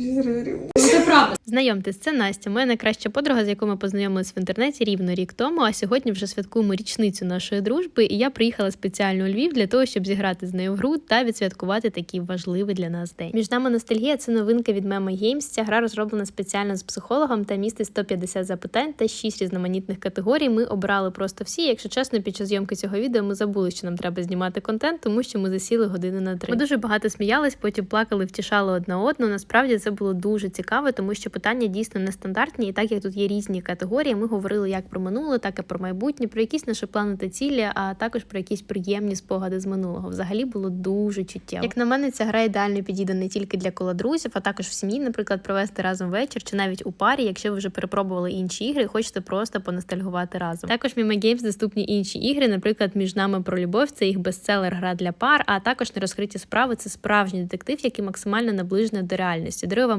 വരും Це правда. Знайомтесь, це Настя, моя найкраща подруга, з якою ми познайомились в інтернеті рівно рік тому. А сьогодні вже святкуємо річницю нашої дружби. І я приїхала спеціально у Львів для того, щоб зіграти з нею в гру та відсвяткувати такий важливий для нас день. Між нами ностальгія це новинка від Memo Games. Ця гра розроблена спеціально з психологом та містить 150 запитань та 6 різноманітних категорій. Ми обрали просто всі. Якщо чесно, під час зйомки цього відео ми забули, що нам треба знімати контент, тому що ми засіли години на три. Ми дуже багато сміялись, потім плакали, втішали одна одну. Насправді це було дуже цікаво, тому що питання дійсно нестандартні, і так як тут є різні категорії, ми говорили як про минуле, так і про майбутнє, про якісь наші плани та цілі, а також про якісь приємні спогади з минулого. Взагалі було дуже чуттєво. Як на мене, ця гра ідеально підійде не тільки для кола друзів, а також в сім'ї, наприклад, провести разом вечір чи навіть у парі, якщо ви вже перепробували інші ігри, і хочете просто поностальгувати разом. Також Mimo Games доступні інші ігри, наприклад, між нами про любов, це їх бестселер гра для пар, а також нерозкриті справи. Це справжній детектив, який максимально наближений до реальності. Дарую вам